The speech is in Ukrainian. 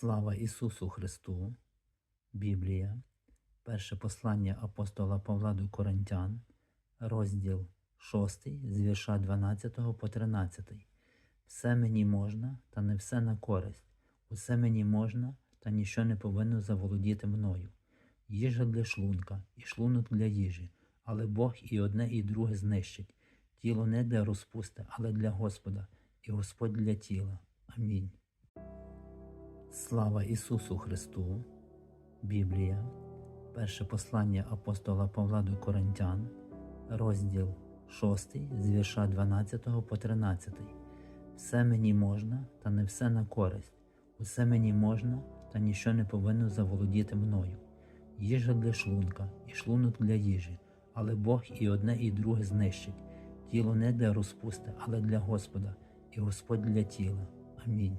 Слава Ісусу Христу! Біблія, перше послання апостола Павла до Коринтян, розділ 6, з вірша 12 по 13. Все мені можна, та не все на користь. Усе мені можна, та ніщо не повинно заволодіти мною. Їжа для шлунка і шлунок для їжі, але Бог і одне, і друге знищить. Тіло не для розпусти, але для Господа, і Господь для тіла. Амінь. Слава Ісусу Христу! Біблія, перше послання апостола Павла до Коринтян, розділ 6, з вірша 12 по 13. Все мені можна, та не все на користь. Усе мені можна, та ніщо не повинно заволодіти мною. Їжа для шлунка і шлунок для їжі, але Бог і одне, і друге знищить. Тіло не для розпусти, але для Господа, і Господь для тіла. Амінь.